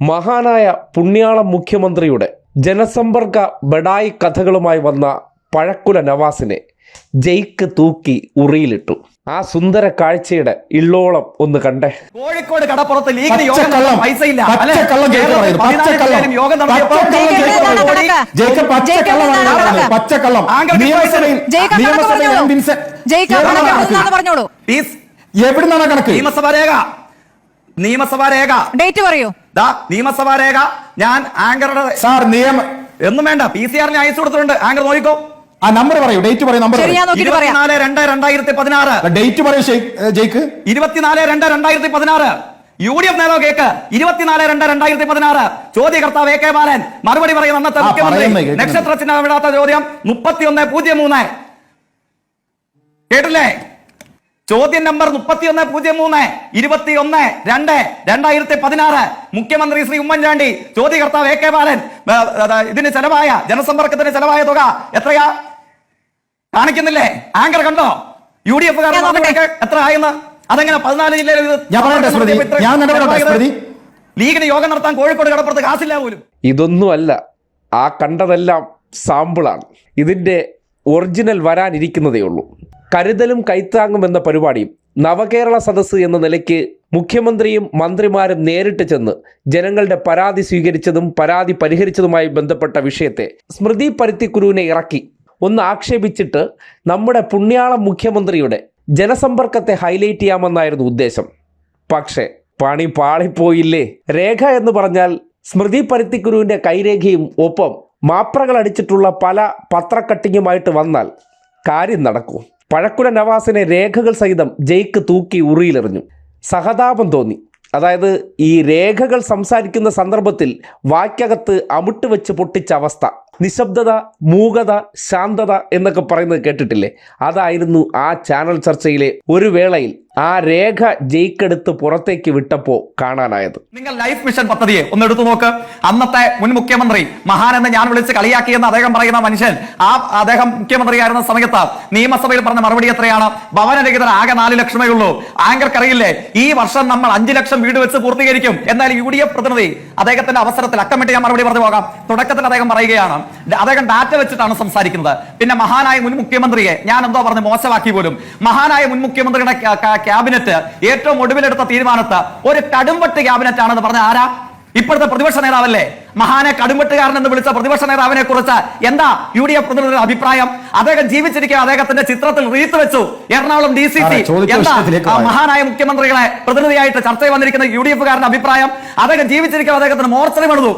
മഹാനായ പുണ്യാളം മുഖ്യമന്ത്രിയുടെ ജനസമ്പർക്ക ബഡായി കഥകളുമായി വന്ന പഴക്കുല നവാസിനെ ജയ്ക്ക് തൂക്കി ഉറിയിലിട്ടു. ആ സുന്ദര കാഴ്ചയുടെ ഇള്ളോളം ഒന്ന് കണ്ടേ. കോഴിക്കോട് കടപ്പുറത്ത് ലീഗിന് പൈസ ഇല്ല രേഖ. നിയമസഭാ രേഖ. ഡേറ്റ് പറയൂ. ദാ നിയമസഭാ രേഖ. ഞാൻ ആങ്കറുടെ സാർ നിയമ ഒന്നും വേണ്ട. പി സി ആറിന് അയച്ചു കൊടുത്തിട്ടുണ്ട്. ആങ്കർ നോക്കിക്കോ. ആ നമ്പർ പറയൂ. ഡേറ്റ് പറയൂ നമ്പർ പറയാം. ഇരുപത്തിനാല് രണ്ട് രണ്ടായിരത്തി പതിനാറ്. ഡേറ്റ് പറയൂ ജയ്ക്ക്. ഇരുപത്തിനാല് രണ്ട് രണ്ടായിരത്തി പതിനാറ്. യു ഡി എഫ് നേതാവ് കേക്ക്. ഇരുപത്തിനാല് രണ്ട് രണ്ടായിരത്തി പതിനാറ്. ചോദ്യകർത്താവ് എ കെ ബാലൻ. മറുപടി പറയുന്ന അന്നത്തെ മുഖ്യമന്ത്രി. നക്ഷത്ര ചിഹ്നം വിടാത്ത ചോദ്യം മുപ്പത്തി ഒന്ന് പൂജ്യം മൂന്ന്. കേട്ടില്ലേ? ചോദ്യം നമ്പർ മുപ്പത്തി ഒന്ന് പൂജ്യം മൂന്ന് ഇരുപത്തി ഒന്ന് രണ്ട് രണ്ടായിരത്തി പതിനാറ്. മുഖ്യമന്ത്രി ശ്രീ ഉമ്മൻചാണ്ടി ചോദ്യകർത്താവ് എ കെ ബാലൻ ഇതിന് ചെലവായ ജനസമ്പർക്കത്തിന് ചെലവായ തുക എത്രയാ? കാണിക്കുന്നില്ലേ? ആങ്കർ കണ്ടോ? യു ഡി എഫ് എത്ര ആയെന്ന്? അതെങ്ങനെ പതിനാല് ജില്ലയിൽ? ലീഗിന് യോഗം നടത്താൻ കോഴിക്കോട് കടപ്പുറത്ത് കാശില്ല പോലും. ഇതൊന്നുമല്ല. ആ കണ്ടതെല്ലാം സാമ്പിളാണ്. ഇതിന്റെ ഒറിജിനൽ വരാനിരിക്കുന്നതേ ഉള്ളൂ. കരുതലും കൈത്താങ്ങും എന്ന പരിപാടിയും നവകേരള സദസ്സ് എന്ന നിലയ്ക്ക് മുഖ്യമന്ത്രിയും മന്ത്രിമാരും നേരിട്ട് ചെന്ന് ജനങ്ങളുടെ പരാതി സ്വീകരിച്ചതും പരാതി പരിഹരിച്ചതുമായി ബന്ധപ്പെട്ട വിഷയത്തെ സ്മൃതി പരുത്തിക്കുരുവിനെ ഇറക്കി. ഒന്ന് ആക്ഷേപിച്ചിട്ട് നമ്മുടെ പുണ്യാളം മുഖ്യമന്ത്രിയുടെ ജനസമ്പർക്കത്തെ ഹൈലൈറ്റ് ചെയ്യാമെന്നായിരുന്നു ഉദ്ദേശം. പക്ഷേ പണി പാളിപ്പോയില്ലേ? രേഖ എന്ന് പറഞ്ഞാൽ സ്മൃതി പരുത്തിക്കുരുവിന്റെ കൈരേഖയും ഒപ്പം മാപ്രകൾ അടിച്ചിട്ടുള്ള പല പത്രക്കട്ടിങ്ങുമായിട്ട് വന്നാൽ കാര്യം നടക്കൂ. പഴക്കുല നവാസിനെ രേഖകൾ സഹിതം ജയ്ക്ക് തൂക്കി ഉറിയിലെറിഞ്ഞു. സഹതാപം തോന്നി. അതായത് ഈ രേഖകൾ സംസാരിക്കുന്ന സന്ദർഭത്തിൽ വാക്കകത്ത് അമുട്ട് വെച്ച് പൊട്ടിച്ച അവസ്ഥ. നിശബ്ദത മൂകത ശാന്തത എന്നൊക്കെ പറയുന്നത് കേട്ടിട്ടില്ലേ? അതായിരുന്നു ആ ചാനൽ ചർച്ചയിലെ ഒരു വേളയിൽ ആ രേഖ ജയിക്കെടുത്ത് പുറത്തേക്ക് വിട്ടപ്പോ കാണാനായത്. നിങ്ങൾ ലൈഫ് മിഷൻ പദ്ധതിയെ ഒന്ന് എടുത്തു നോക്ക്. അന്നത്തെ മുൻ മുഖ്യമന്ത്രി മഹാൻ എന്ന് ഞാൻ വിളിച്ച് കളിയാക്കിയെന്ന് അദ്ദേഹം പറയുന്ന മനുഷ്യൻ ആ അദ്ദേഹം മുഖ്യമന്ത്രിയായിരുന്ന സമയത്ത് നിയമസഭയിൽ പറഞ്ഞ മറുപടി എത്രയാണ്? ഭവനരഹിതർ ആകെ നാല് ലക്ഷമേ ഉള്ളൂ. ആങ്കർക്ക് അറിയില്ലേ ഈ വർഷം നമ്മൾ അഞ്ചു ലക്ഷം വീട് വെച്ച് പൂർത്തീകരിക്കും. എന്നാൽ യു ഡി എഫ് പ്രതിനിധി അദ്ദേഹത്തിന്റെ അവസരത്തിൽ അക്കമിട്ട് ഞാൻ മറുപടി പറഞ്ഞു പോകാം. തുടക്കത്തിൽ അദ്ദേഹം പറയുകയാണ് അദ്ദേഹം ഡാറ്റ വെച്ചിട്ടാണ് സംസാരിക്കുന്നത്. പിന്നെ മഹാനായ മുൻ മുഖ്യമന്ത്രിയെ ഞാൻ എന്തോ പറഞ്ഞു മോശമാക്കി പോലും. മഹാനായ മുൻ മുഖ്യമന്ത്രിയുടെ ക്യാബിനറ്റ് ഏറ്റവും ഒടുവിലെടുത്ത തീരുമാനത്ത് ഒരു കടുംവെട്ട് ക്യാബിനറ്റ് ആണെന്ന് പറഞ്ഞ ആരാ? ഇപ്പോഴത്തെ പ്രതിപക്ഷ നേതാവല്ലേ? മഹാനെ കടുംവെട്ടുകാരൻ എന്ന് വിളിച്ച പ്രതിപക്ഷ നേതാവിനെ കുറിച്ച് എന്താ യു ഡി എഫ് പ്രതിനിധിയുടെ അഭിപ്രായം? അദ്ദേഹം ജീവിച്ചിരിക്കുക അദ്ദേഹത്തിന്റെ ചിത്രത്തിൽ റീത്ത് വെച്ചു. Ernakulam D C C. എന്താ ആ മഹാനായ മുഖ്യമന്ത്രികളെ പ്രതിനിധിയായിട്ട് ചർച്ചയിൽ വന്നിരിക്കുന്ന യു ഡി എഫുകാരന്റെ അഭിപ്രായം? അദ്ദേഹം ജീവിച്ചിരിക്കുക അദ്ദേഹത്തിന് മോർച്ചറി പണിതു.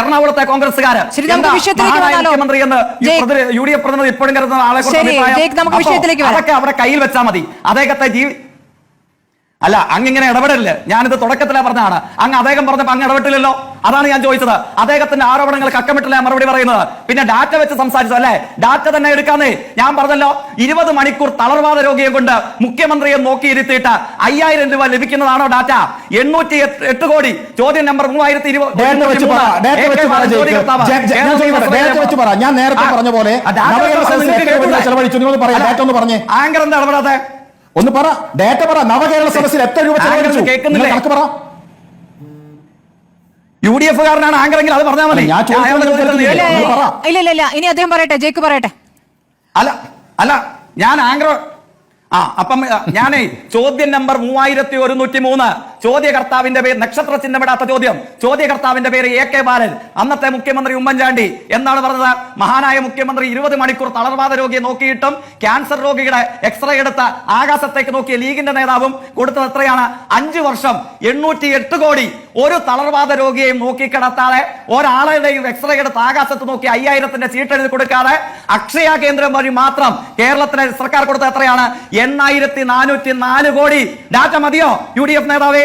എറണാകുളത്തെ കോൺഗ്രസ്സുകാര് മുഖ്യമന്ത്രി എന്ന് യു ഡി എഫ് പ്രതിനിധി ഇപ്പോഴും കരുതുന്ന ആളെ കുറിച്ച്. അതൊക്കെ അവിടെ കയ്യിൽ വെച്ചാൽ മതി. അദ്ദേഹത്തെ ജീവി അല്ല അങ്ങ് ഇങ്ങനെ ഇടപെടൽ ഞാനിത് തുടക്കത്തിലെ പറഞ്ഞതാണ്. അങ്ങ് അദ്ദേഹം പറഞ്ഞപ്പോ അങ്ങ് ഇടപെട്ടില്ലല്ലോ. അതാണ് ഞാൻ ചോദിച്ചത്. അദ്ദേഹത്തിന്റെ ആരോപണങ്ങൾ അക്കമിട്ടില്ല മറുപടി പറയുന്നത്. പിന്നെ ഡാറ്റ വെച്ച് സംസാരിച്ചു അല്ലേ? ഡാറ്റ തന്നെ എടുക്കാന്നേ. ഞാൻ പറഞ്ഞല്ലോ ഇരുപത് മണിക്കൂർ തളർവാദ രോഗിയെ കൊണ്ട് മുഖ്യമന്ത്രിയെ നോക്കിയിരുത്തിയിട്ട് അയ്യായിരം രൂപ ലഭിക്കുന്നതാണോ ഡാറ്റ? എണ്ണൂറ്റി എട്ട് കോടി. ചോദ്യം നമ്പർ മൂവായിരത്തി ഇരുപത് ആങ്കർ എന്താ ഇടപെടാതെ ഒന്ന് പറ. ഡേറ്റ പറ. നവകേരള സദസ്സിൽ എത്ര രൂപ ചെലവഴിച്ചു? ആങ്കർ കണക്ക് പറ. യു ഡി എഫ് കാരനാണ് ആങ്കറെങ്കിൽ അത് പറഞ്ഞാൽ മതി ഞാൻ? ഇല്ല, ഇല്ല ഇനി അദ്ദേഹം പറയട്ടെ. ജേക്ക് പറയട്ടെ. അല്ല അല്ല. ഞാൻ ആങ്കർ ആ അപ്പം ഞാനേ ചോദ്യം നമ്പർ മൂവായിരത്തി ഒരുന്നൂറ്റി മൂന്ന്. ചോദ്യകർത്താവിന്റെ പേര് നക്ഷത്ര ചിഹ്നമിടാത്ത ചോദ്യം. ചോദ്യകർത്താവിന്റെ പേര് എ കെ ബാലൻ. അന്നത്തെ മുഖ്യമന്ത്രി ഉമ്മൻചാണ്ടി. എന്നാണ് പറഞ്ഞത്? മഹാനായ മുഖ്യമന്ത്രി ഇരുപത് മണിക്കൂർ തളർവാദ രോഗിയെ നോക്കിയിട്ടും ക്യാൻസർ രോഗിയുടെ എക്സ്റേ എടുത്ത ആകാശത്തേക്ക് നോക്കിയ ലീഗിന്റെ നേതാവും കൊടുത്തത് എത്രയാണ്? അഞ്ചു വർഷം. എണ്ണൂറ്റി എട്ട് കോടി. ഒരു തളർവാദ രോഗിയെയും നോക്കി കിടത്താതെ ഒരാളുടെയും എക്സ്റേ എടുത്ത് ആകാശത്ത് നോക്കി അയ്യായിരത്തിന്റെ ചീട്ടെഴുതി കൊടുക്കാതെ അക്ഷയ കേന്ദ്രം വഴി മാത്രം കേരളത്തിന് സർക്കാർ കൊടുത്ത എത്രയാണ്? എണ്ണായിരത്തി നാനൂറ്റി നാല് കോടി. ഡാറ്റ മതിയോ? യു ഡി എഫ് നേതാവേ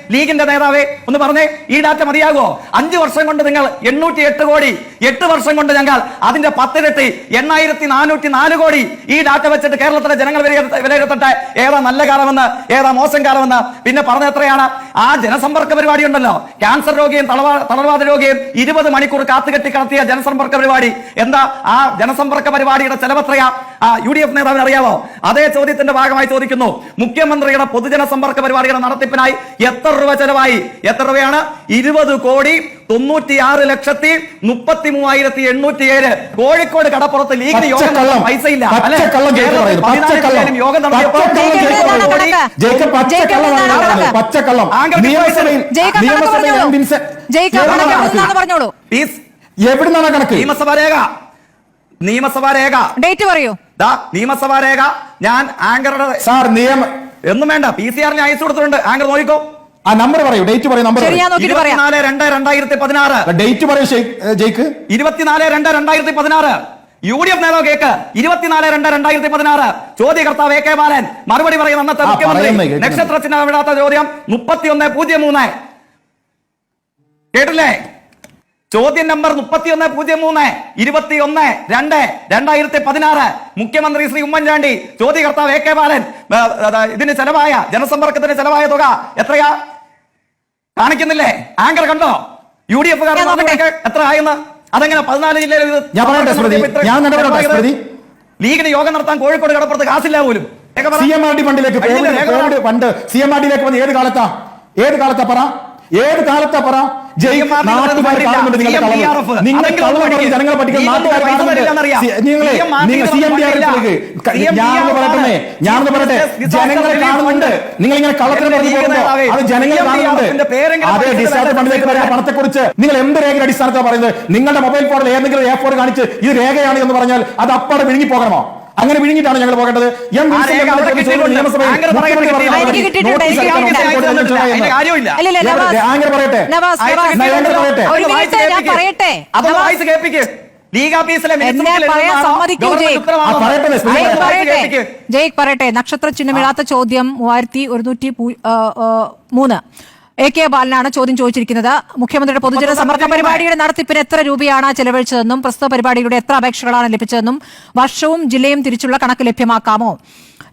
ലീഗിന്റെ നേതാവേ ഒന്ന് പറഞ്ഞേ ഈ ഡാറ്റ മതിയാകുമോ? അഞ്ചു വർഷം കൊണ്ട് നിങ്ങൾ എണ്ണൂറ്റി എട്ട് കോടി എട്ട് വർഷം കൊണ്ട് ഞങ്ങൾ അതിന്റെ പത്തിരട്ടി എണ്ണായിരത്തി നാനൂറ്റി നാല് കോടി ഈ ഡാറ്റ വെച്ചിട്ട് കേരളത്തിലെ ജനങ്ങൾ വിലയിരുത്ത- വിലയിരുത്തട്ടെ. ഏതാ നല്ല കാലമെന്ന് ഏതാ മോശം കാലമെന്ന്. പിന്നെ പറഞ്ഞ എത്രയാണ്? ആ ജനസമ്പർക്ക പരിപാടി ഉണ്ടല്ലോ. ക്യാൻസർ രോഗിയും തളർവാ തളർവാദ രോഗിയും ഇരുപത് മണിക്കൂർ കാത്തുകെട്ടി കടത്തിയ ജനസമ്പർക്ക പരിപാടി. എന്താ? ആ ജനസമ്പർക്ക പരിപാടിയുടെ ചെലവ് എത്രയാ? ആ യു ഡി എഫ് നേതാവിന് അറിയാമോ അതേ ചോദ്യത്തിന്റെ ഭാഗമായി ചോദിക്കുന്നു. മുഖ്യമന്ത്രിയുടെ പൊതുജന സമ്പർക്ക പരിപാടിയുടെ നടത്തിപ്പിനായി എത്ര രൂപ ചെലവായി എത്ര രൂപയാണ് ഇരുപത് കോടി തൊണ്ണൂറ്റിയാറ് ലക്ഷത്തി മുപ്പത്തി മൂവായിരത്തി എണ്ണൂറ്റി ഏഴ് കോഴിക്കോട് കടപ്പുറത്ത് ലീഗിന് യോഗം പൈസ ഇല്ല യോഗം നടത്തിയപ്പോൾ എവിടുന്നാണ് കണക്ക് നിയമസഭാ രേഖ നിയമസഭാ രേഖ ഡേറ്റ് പറയൂ. ദാ നിയമസഭാ രേഖ ഞാൻ ആങ്കറുടെ സാർ നിയമ ഒന്നും വേണ്ട. പി സി ആറിന് അയച്ചു കൊടുത്തിട്ടുണ്ട്. ആങ്കർ നോക്കിക്കോ. ആ നമ്പർ പറയൂ ഡേറ്റ് പറയൂ നമ്പർ ഇരുപത്തിനാല് രണ്ട് രണ്ടായിരത്തി പതിനാറ് ഡേറ്റ് പറയൂ ജയിക്ക്. ഇരുപത്തിനാല് രണ്ട് രണ്ടായിരത്തി പതിനാറ് യു ഡി എഫ് നേതാവ് കേക്ക്. ഇരുപത്തിനാല് രണ്ട് രണ്ടായിരത്തി പതിനാറ് ചോദ്യകർത്താവ് എ കെ ബാലൻ. മറുപടി പറയുന്ന അന്നത്തെ മുഖ്യമന്ത്രി പറയുന്നേ നക്ഷത്ര ചിഹ്നം വിടാത്ത ചോദ്യം മുപ്പത്തിയൊന്ന് പൂജ്യം മൂന്ന്. കേട്ടില്ലേ? ചോദ്യം നമ്പർ മുപ്പത്തിയൊന്ന് പൂജ്യം മൂന്ന് ഇരുപത്തിയൊന്ന് രണ്ട് രണ്ടായിരത്തി പതിനാറ്. മുഖ്യമന്ത്രി ശ്രീ ഉമ്മൻചാണ്ടി ചോദ്യകർത്താവ് എ കെ ബാലൻ ഇതിന് ചെലവായ ജനസമ്പർക്കത്തിന് ചെലവായ തുക എത്രയാ? കാണിക്കുന്നില്ലേ? ആങ്കർ കണ്ടോ? യു ഡി എഫ് എത്ര ആയെന്ന്? അതെങ്ങനെ പതിനാല് ജില്ലയിൽ. ലീഗിന് യോഗം നടത്താൻ കോഴിക്കോട് കടപ്പുറത്ത് കാശില്ല പോലും. സി എം ആർ ഡി ഫണ്ടിലേക്ക് ഫണ്ട് സി എം ആർ ഡിയിലേക്ക് വന്ന് ഏത് കാലത്താ? ഏത് കാലത്താ പറ? ഏത് കാലത്താ പറ? ജനങ്ങളെ നിങ്ങൾ ഞാനൊന്ന് പറയട്ടെ കാണുന്നുണ്ട്. ഇങ്ങനെ പറഞ്ഞു പോകുമ്പോ അത് കാണുന്നുണ്ട്. അതെ പഠിച്ചിട്ട് ഡിസാസ്റ്റർ ഫണ്ടിലേക്ക് വരാൻ. പണത്തെ കുറിച്ച് നിങ്ങൾ എന്ത് രേഖയുടെ അടിസ്ഥാനത്താണ് പറയുന്നത്? നിങ്ങളുടെ മൊബൈൽ ഫോണിൽ ഏതെങ്കിലും എ ഫോർ കാണിച്ച് ഇത് രേഖയാണ് എന്ന് പറഞ്ഞാൽ അത് അപ്പാടെ വിഴുങ്ങി പോകണമോ? അങ്ങനെ വിഴുങ്ങിയിട്ടാണ് ഞങ്ങൾ പോകേണ്ടത്. എം പറയട്ടെ. നക്ഷത്ര ചിഹ്നമില്ലാത്ത ചോദ്യം മൂവായിരത്തി ഒരുന്നൂറ്റി മൂന്ന്. എ കെ ബാലനാണ് ചോദ്യം ചോദിച്ചിരിക്കുന്നത്. മുഖ്യമന്ത്രിയുടെ പൊതുജന സമ്പർക്ക പരിപാടിയുടെ നടത്തിപ്പിന് എത്ര രൂപയാണ് ചെലവഴിച്ചതെന്നും പ്രസ്തുത പരിപാടിയുടെ എത്ര അപേക്ഷകളാണ് ലഭിച്ചതെന്നും വർഷവും ജില്ലയും തിരിച്ചുള്ള കണക്ക് ലഭ്യമാക്കാമോ?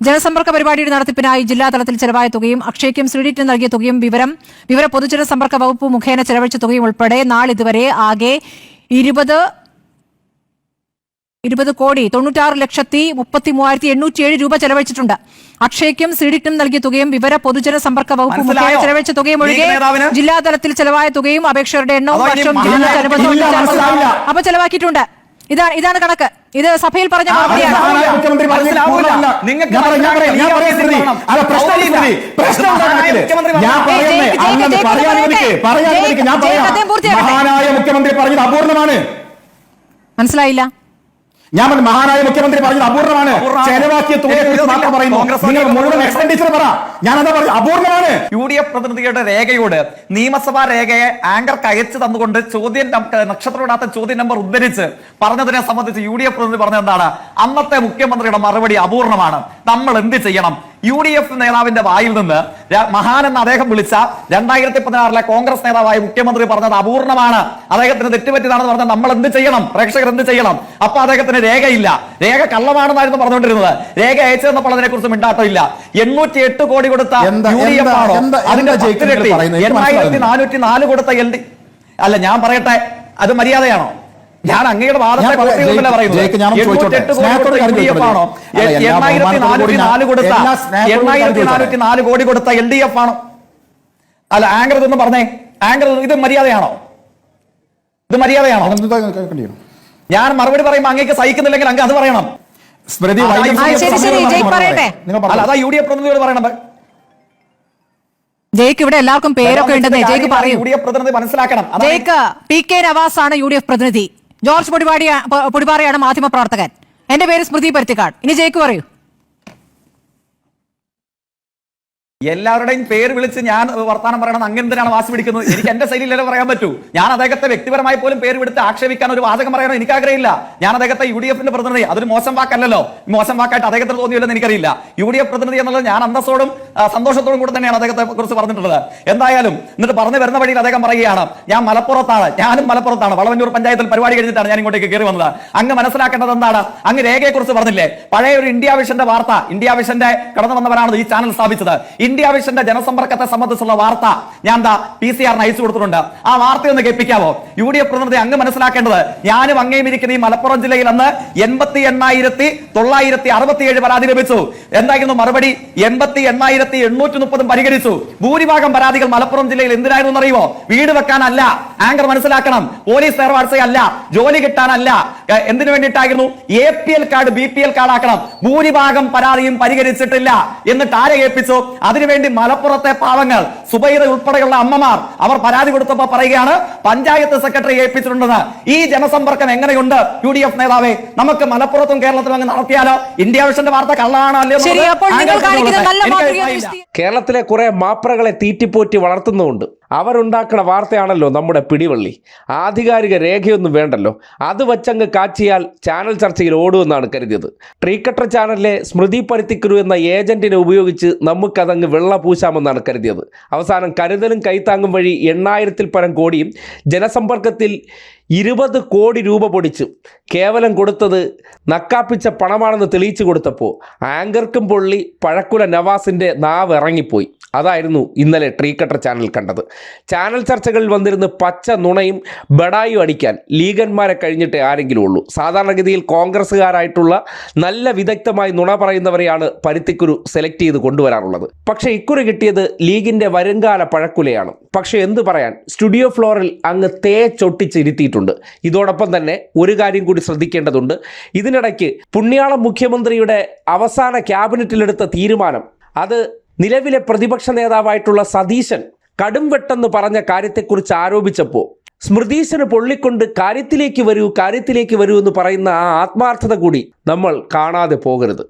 ജനസമ്പർക്ക പരിപാടിയുടെ നടത്തിപ്പിനായി ജില്ലാതലത്തിൽ ചെലവായ തുകയും അക്ഷയ്ക്കും ശ്രീഡിറ്റിനും നൽകിയ തുകയും വിവരം വിവര പൊതുജന സമ്പർക്ക വകുപ്പ് മുഖേന ചെലവഴിച്ച തുകയും ഉൾപ്പെടെ നാളിതുവരെ ആകെ ഇരുപത് ഇരുപത് കോടി തൊണ്ണൂറ്റാറ് ലക്ഷത്തി മുപ്പത്തി മൂവായിരത്തി എണ്ണൂറ്റി ഏഴ് രൂപ ചെലവഴിച്ചിട്ടുണ്ട് അക്ഷയ്ക്കും സിഡിറ്റിനും നൽകിയ തുകയും വിവര പൊതുജന സമ്പർക്ക വകുപ്പ് മുഖ്യ? ചെലവഴിച്ച തുകയും ഒഴികെ? ജില്ലാതലത്തിൽ ചെലവായ തുകയും അപേക്ഷകരുടെ എണ്ണവും വർഷവും. അപ്പൊ ചെലവാക്കിയിട്ടുണ്ട് ഇതാണ് ഇതാണ് കണക്ക് ഇത് സഭയിൽ പറഞ്ഞ മുഖ്യമന്ത്രി. മഹാനായ പറഞ്ഞത് അപൂർണമാണ് മനസ്സിലായില്ല ഞാൻ മഹാനായ മുഖ്യമന്ത്രി പറഞ്ഞത് അപൂർണമാണ്. ചെലവാക്കിയ എക്സ്പെൻഡിച്ചർ പറ. പറഞ്ഞു അപൂർണമാണ്. യു ഡി എഫ് പ്രതിനിധിയുടെ രേഖയോട് നിയമസഭാ രേഖയെ ആങ്കർ അയച്ചു തന്നുകൊണ്ട് ചോദ്യം നക്ഷത്രമിടാത്ത ചോദ്യം നമ്പർ ഉദ്ധരിച്ച് പറഞ്ഞതിനെ സംബന്ധിച്ച് യു ഡി എഫ് പ്രതിനിധി പറഞ്ഞത് എന്താണ്? അന്നത്തെ മുഖ്യമന്ത്രിയുടെ മറുപടി അപൂർണമാണ്. നമ്മൾ എന്ത് ചെയ്യണം? യു ഡി എഫ് നേതാവിന്റെ വായിൽ നിന്ന് മഹാൻ എന്ന് അദ്ദേഹം വിളിച്ച രണ്ടായിരത്തി പതിനാറിലെ കോൺഗ്രസ് നേതാവായ മുഖ്യമന്ത്രി പറഞ്ഞത് അപൂർണമാണ്. അദ്ദേഹത്തിന് തെറ്റുപറ്റിയതാണെന്ന് പറഞ്ഞാൽ നമ്മൾ എന്ത് ചെയ്യണം? പ്രേക്ഷകർ എന്ത് ചെയ്യണം? അപ്പൊ അദ്ദേഹത്തിന് രേഖയില്ല. രേഖ കള്ളമാണെന്നായിരുന്നു പറഞ്ഞുകൊണ്ടിരുന്നത്. രേഖ അയച്ചു തന്നപ്പോൾ അതിനെ കുറിച്ച് എണ്ണൂറ്റി എട്ട് കോടി കൊടുത്ത യു ഡി എഫ് ആണോ? അതിന്റെ എണ്ണായിരത്തി. നാനൂറ്റി നാല് കൊടുത്ത എൽ ഡി അല്ല ഞാൻ പറയട്ടെ അത് മര്യാദയാണോ? ഞാൻ അങ്ങയുടെ വാദത്തെ ഞാനൊന്ന് പറയുന്നത് കോടി കൊടുത്ത എൽ ഡി എഫ് ആണോ? അല്ല ആങ്കർ ഇതൊന്ന് പറഞ്ഞേ. ആങ്കർ ഇത് മര്യാദയാണോ? ഇത് മര്യാദയാണോ? ഞാൻ മറുപടി പറയുമ്പോൾ അങ്ങേക്ക് സഹിക്കുന്നില്ലെങ്കിൽ അങ്ങ് അത് പറയണം. സ്മൃതി അതാ യു ഡി എഫ് പ്രതിനിധിയോട് പറയണത് ജയ്ക്ക് ഇവിടെ എല്ലാവർക്കും പേരൊക്കെ ഉണ്ടെന്നേ ജയ്ക്ക് പറയൂ. യു ഡി എഫ് പ്രതിനിധി മനസ്സിലാക്കണം. ജയ്ക്ക് പി കെ നവാസ് ആണ് യു ഡി എഫ് പ്രതിനിധി. ജോർജ് പൊടിപാടിയ പൊടിപാറയാണ് മാധ്യമ പ്രവർത്തകൻ എന്റെ പേര് സ്മൃതി പരുത്തിക്കാട്. ഇനി ജയിക്കു പറയൂ. എല്ലാവരുടെയും പേര് വിളിച്ച് ഞാൻ വർത്താനം പറയണം അങ്ങനെ എന്തിനാണ് വാശി പിടിക്കുന്നത്? എനിക്ക് എന്റെ ശൈലിയിലല്ലേ പറയാൻ പറ്റൂ. ഞാൻ അദ്ദേഹത്തെ വ്യക്തിപരമായി പോലും പേര് വിടുത്ത് ആക്ഷേപിക്കാൻ ഒരു വാചകം പറയണം എനിക്ക് ആഗ്രഹമില്ല. ഞാൻ അദ്ദേഹത്തെ യു ഡി എഫിന്റെ പ്രതിനിധി അതൊരു മോശം വാക്കല്ലല്ലോ. മോശം വാക്കായിട്ട് അദ്ദേഹത്തിന് തോന്നിയില്ലെന്ന് എനിക്കറിയില്ല. യു ഡി എഫ് പ്രതിനിധി എന്നുള്ളത് ഞാൻ അന്തസ്സോടും സന്തോഷത്തോടും കൂടെ തന്നെയാണ് അദ്ദേഹത്തെ കുറിച്ച് പറഞ്ഞിട്ടുള്ളത്. എന്തായാലും എന്നിട്ട് പറഞ്ഞു വരുന്ന വഴിയിൽ അദ്ദേഹം പറയുകയാണ് ഞാൻ മലപ്പുറത്താണ് ഞാനും മലപ്പുറത്താണ്. വളവന്നൂർ പഞ്ചായത്തിൽ പരിപാടി കഴിഞ്ഞിട്ടാണ് ഞാൻ ഇങ്ങോട്ടേക്ക് കയറി വന്നത്. അങ്ങ് മനസ്സിലാക്കേണ്ടത് എന്താണ്? അങ്ങ് രേഖയെ കുറിച്ച് പറഞ്ഞില്ലേ? പഴയ ഒരു ഇന്ത്യ വിഷന്റെ വാർത്ത ഇന്ത്യ വിഷന്റെ കടന്നു വന്നവരാണ് ഈ ചാനൽ സ്ഥാപിച്ചത്. ഇന്ത്യ വിഷന്റെ ജനസമ്പർക്കത്തെ സംബന്ധിച്ചുള്ള വാർത്ത ഞാൻ എന്താ പി സി ആറിന് അയച്ചു കൊടുത്തിട്ടുണ്ട്. ആ വാർത്ത ഒന്ന് കേൾപ്പിക്കാമോ യു ഡി എഫ് പ്രതിനിധി അങ്ങ് മനസ്സിലാക്കേണ്ടത് ഞാനും അങ്ങേയും ഇരിക്കുന്ന ഈ മലപ്പുറം ജില്ലയിൽ അന്ന് എൺപത്തി എണ്ണായിരത്തി തൊള്ളായിരത്തി അറുപത്തിയേഴ് പരാതി ലഭിച്ചു. എന്തായിരുന്നു മറുപടി? എൺപത്തി എണ്ണായിരത്തി എണ്ണൂറ്റി മുപ്പതും പരിഹരിച്ചു. ഭൂരിഭാഗം പരാതികൾ മലപ്പുറം ജില്ലയിൽ എന്തിനായിരുന്നു അറിയുമോ വീട് വെക്കാനല്ല ആങ്കർ മനസ്സിലാക്കണം പോലീസ് നേർവാഴ്ച അല്ല ജോലി കിട്ടാനല്ല. എന്തിനു വേണ്ടിയിട്ടായിരുന്നു? A P L card B P L card ആക്കണം. ഭൂരിഭാഗം പരാതിയും പരിഹരിച്ചിട്ടില്ല. എന്നിട്ട് ആരെ ഏൽപ്പിച്ചു? അതിനുവേണ്ടി മലപ്പുറത്തെ പാവങ്ങൾ സുബൈറ ഉൾപ്പെടെയുള്ള അമ്മമാർ അവർ പരാതി കൊടുത്തപ്പോ പറയുകയാണ് പഞ്ചായത്ത് സെക്രട്ടറി ഏൽപ്പിച്ചിട്ടുണ്ടെന്ന്. ഈ ജനസമ്പർക്കം എങ്ങനെയുണ്ട്? യു ഡി എഫ് നേതാവേ നമുക്ക് മലപ്പുറത്തും കേരളത്തിലും അങ്ങ് നടത്തിയാലോ? ഇന്ത്യ വിഷന്റെ വാർത്ത കള്ളാണോ അല്ലയോ ശരി അപ്പോൾ നിങ്ങൾ കാണിക്കുന്ന നല്ല എനിക്ക് മാതൃക അഭിപ്രായമില്ല. വിശദീ- കേരളത്തിലെ കുറെ മാപ്രകളെ തീറ്റിപ്പോറ്റി വളർത്തുന്നുമുണ്ട്. അവരുണ്ടാക്കുന്ന വാർത്തയാണല്ലോ നമ്മുടെ പിടിവള്ളി. ആധികാരിക രേഖയൊന്നും വേണ്ടല്ലോ. അത് വച്ചങ്ങ് കാച്ചിയാൽ ചാനൽ ചർച്ചയിൽ ഓടുമെന്നാണ് കരുതിയത്. ട്രീക്കട്ടർ ചാനലിലെ സ്മൃതി പരുത്തിക്കുരു എന്ന ഏജന്റിനെ ഉപയോഗിച്ച് നമുക്കതങ്ങ് വെള്ള പൂശാമെന്നാണ് കരുതിയത്. അവസാനം കരുതലും കൈത്താങ്ങും വഴി എണ്ണായിരത്തിൽ പരം കോടിയും ജനസമ്പർക്കത്തിൽ ഇരുപത് കോടി രൂപ പൊടിച്ചു കേവലം കൊടുത്തത് നക്കാപ്പിച്ച പണമാണെന്ന് തെളിയിച്ചു കൊടുത്തപ്പോൾ ആങ്കർക്കും പൊള്ളി പഴക്കുല നവാസിന്റെ നാവ് ഇറങ്ങിപ്പോയി. അതായിരുന്നു ഇന്നലെ ട്രീ കട്ടർ ചാനൽ കണ്ടത്. ചാനൽ ചർച്ചകളിൽ വന്നിരുന്ന് പച്ച നുണയും ബഡായും അടിക്കാൻ ലീഗന്മാരെ കഴിഞ്ഞിട്ടേ ആരെങ്കിലും ഉള്ളൂ. സാധാരണഗതിയിൽ കോൺഗ്രസ്സുകാരായിട്ടുള്ള നല്ല വിദഗ്ധമായി നുണ പറയുന്നവരെയാണ് പരുത്തിക്കുരു സെലക്ട് ചെയ്ത് കൊണ്ടുവരാറുള്ളത്. പക്ഷേ ഇക്കുറി കിട്ടിയത് ലീഗിന്റെ വരുംകാല പഴക്കുലയാണ്. പക്ഷേ എന്ത് പറയാൻ? സ്റ്റുഡിയോ ഫ്ലോറിൽ അങ്ങ് തേച്ചൊട്ടിച്ചിരുത്തിയിട്ടുണ്ട്. ഇതോടൊപ്പം തന്നെ ഒരു കാര്യം കൂടി ശ്രദ്ധിക്കേണ്ടതുണ്ട്. ഇതിനിടയ്ക്ക് പുണ്യാളം മുഖ്യമന്ത്രിയുടെ അവസാന ക്യാബിനറ്റിലെടുത്ത തീരുമാനം അത് നിലവിലെ പ്രതിപക്ഷ നേതാവായിട്ടുള്ള സതീശൻ കടും വെട്ടെന്ന് പറഞ്ഞ കാര്യത്തെക്കുറിച്ച് ആരോപിച്ചപ്പോൾ സ്മൃതീശന് പൊള്ളിക്കൊണ്ട് കാര്യത്തിലേക്ക് വരൂ കാര്യത്തിലേക്ക് വരൂ എന്ന് പറയുന്ന ആ ആത്മാർത്ഥത കൂടി നമ്മൾ കാണാതെ പോകരുത്.